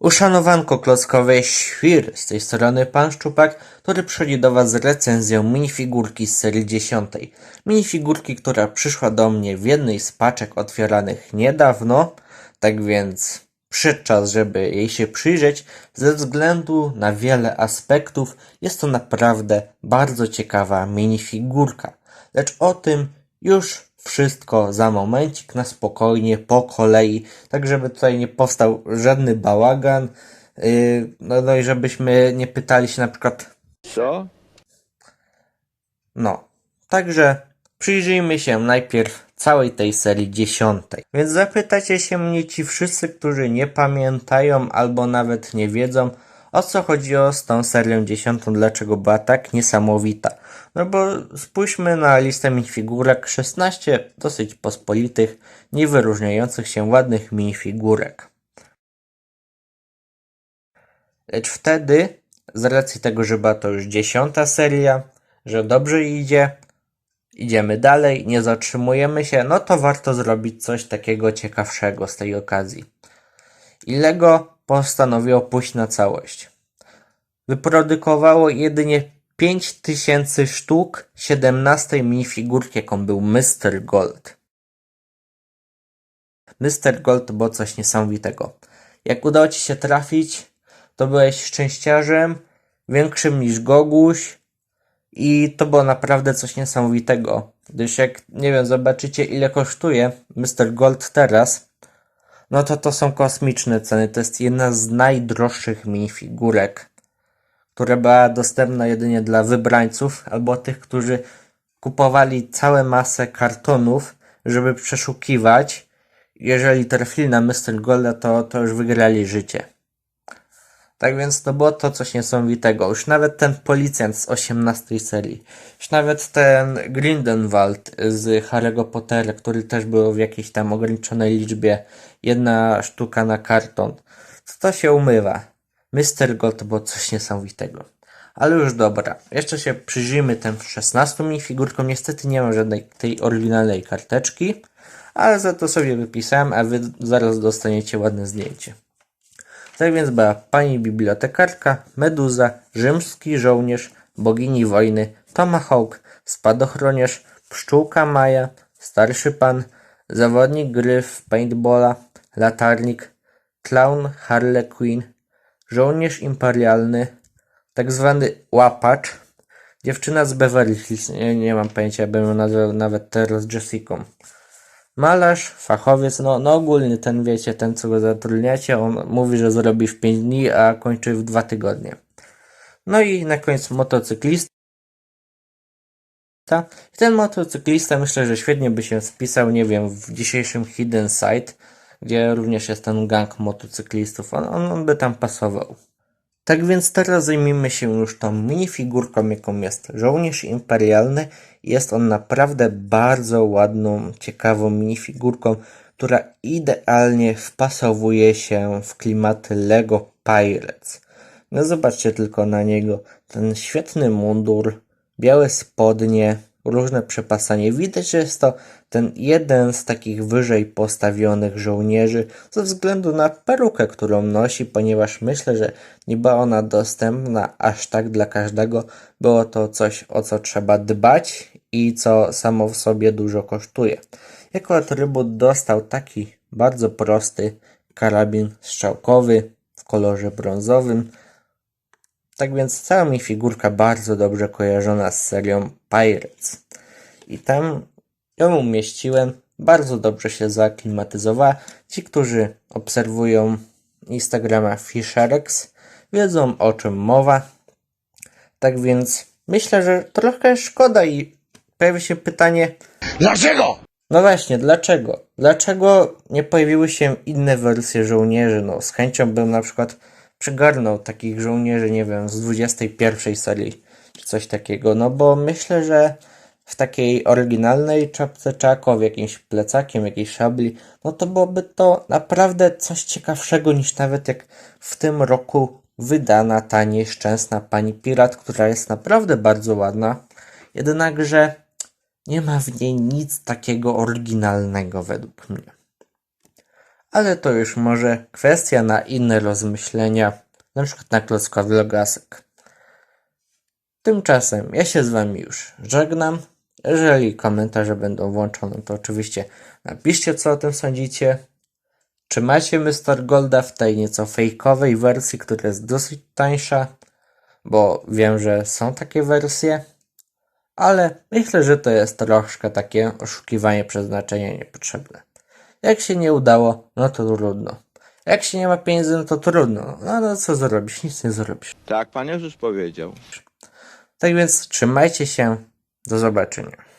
Uszanowanko klockowe świr, z tej strony pan Szczupak, który przychodzi do was z recenzją minifigurki z serii 10. Minifigurki, która przyszła do mnie w jednej z paczek otwieranych niedawno, tak więc przyszedł czas, żeby jej się przyjrzeć. Ze względu na wiele aspektów jest to naprawdę bardzo ciekawa minifigurka. Lecz o tym już wszystko za momencik, na spokojnie, po kolei, tak żeby tutaj nie powstał żadny bałagan. Yy, no, no i żebyśmy nie pytali się na przykład, Co? no. Także przyjrzyjmy się najpierw całej tej serii dziesiątej. Więc zapytacie się mnie ci wszyscy, którzy nie pamiętają albo nawet nie wiedzą, o co chodziło z tą serią dziesiątą, dlaczego była tak niesamowita. No bo spójrzmy na listę minifigurek, 16 dosyć pospolitych, nie wyróżniających się ładnych minifigurek. Lecz wtedy, z racji tego, że była to już dziesiąta seria, że dobrze idzie, idziemy dalej, nie zatrzymujemy się, no to warto zrobić coś takiego ciekawszego z tej okazji. I Lego postanowiło pójść na całość. Wyprodukowało jedynie 5000 sztuk 17 minifigurki, jaką był Mr. Gold. Mr. Gold to było coś niesamowitego. Jak udało Ci się trafić, to byłeś szczęściarzem, większym niż Goguś i to było naprawdę coś niesamowitego. Gdyż jak, nie wiem, zobaczycie ile kosztuje Mr. Gold teraz, no to to są kosmiczne ceny. To jest jedna z najdroższych minifigurek, która była dostępna jedynie dla wybrańców albo tych, którzy kupowali całe masę kartonów, żeby przeszukiwać. Jeżeli trafili na Mr. Golda, to, to już wygrali życie. Tak więc to było to coś niesamowitego. Już nawet ten policjant z 18 serii, już nawet ten Grindelwald z Harry'ego Pottera, który też był w jakiejś tam ograniczonej liczbie, jedna sztuka na karton, to, to się umywa. Mr. Gold to było coś niesamowitego. Ale już dobra, jeszcze się przyjrzyjmy tym 16 minifigurkom. Niestety nie mam żadnej tej oryginalnej karteczki, ale za to sobie wypisałem, a wy zaraz dostaniecie ładne zdjęcie. Tak więc była pani bibliotekarka, meduza, rzymski żołnierz, bogini wojny, tomahawk, spadochroniarz, pszczółka Maja, starszy pan, zawodnik gry w paintballa, latarnik, clown Harley Quinn, żołnierz imperialny, tak zwany łapacz, dziewczyna z Beverly Hills, nie, nie mam pojęcia, bym ją nazwał nawet teraz Jessicą. Malarz, fachowiec, no, no ogólnie ten wiecie, ten co go zatrudniacie, on mówi, że zrobi w 5 dni, a kończy w 2 tygodnie. No i na końcu motocyklista. I ten motocyklista myślę, że świetnie by się spisał, nie wiem, w dzisiejszym Hidden Side, gdzie również jest ten gang motocyklistów. On, on by tam pasował. Tak więc teraz zajmijmy się już tą minifigurką, jaką jest żołnierz imperialny. Jest on naprawdę bardzo ładną, ciekawą minifigurką, która idealnie wpasowuje się w klimaty Lego Pirates. No zobaczcie tylko na niego. Ten świetny mundur, białe spodnie, różne przepasanie. Widać, że jest to ten jeden z takich wyżej postawionych żołnierzy ze względu na perukę, którą nosi, ponieważ myślę, że nie była ona dostępna aż tak dla każdego. Było to coś, o co trzeba dbać i co samo w sobie dużo kosztuje. Jako atrybut dostał taki bardzo prosty karabin strzałkowy w kolorze brązowym. Tak więc cała mi figurka bardzo dobrze kojarzona z serią Pirates. I tam ją umieściłem. Bardzo dobrze się zaklimatyzowała. Ci, którzy obserwują Instagrama Fisherex, wiedzą o czym mowa. Tak więc myślę, że trochę szkoda i pojawi się pytanie, Dlaczego? no właśnie, dlaczego? Dlaczego nie pojawiły się inne wersje żołnierzy? No, z chęcią bym na przykład przygarnął takich żołnierzy, nie wiem, z 21 serii, czy coś takiego. No bo myślę, że w takiej oryginalnej czapce czako, w jakimś plecakiem, jakiejś szabli, no to byłoby to naprawdę coś ciekawszego niż nawet jak w tym roku wydana ta nieszczęsna pani pirat, która jest naprawdę bardzo ładna. Jednakże nie ma w niej nic takiego oryginalnego według mnie. Ale to już może kwestia na inne rozmyślenia, na przykład na klocka vlogasek. Tymczasem ja się z wami już żegnam. Jeżeli komentarze będą włączone, to oczywiście napiszcie co o tym sądzicie. Czy macie Mr. Golda w tej nieco fejkowej wersji, która jest dosyć tańsza? Bo wiem, że są takie wersje, ale myślę, że to jest troszkę takie oszukiwanie przeznaczenia niepotrzebne. Jak się nie udało, no to trudno. Jak się nie ma pieniędzy, no to trudno. No, no co zrobisz? Nic nie zrobisz. Tak, Pan Jezus powiedział. Tak więc trzymajcie się. Do zobaczenia.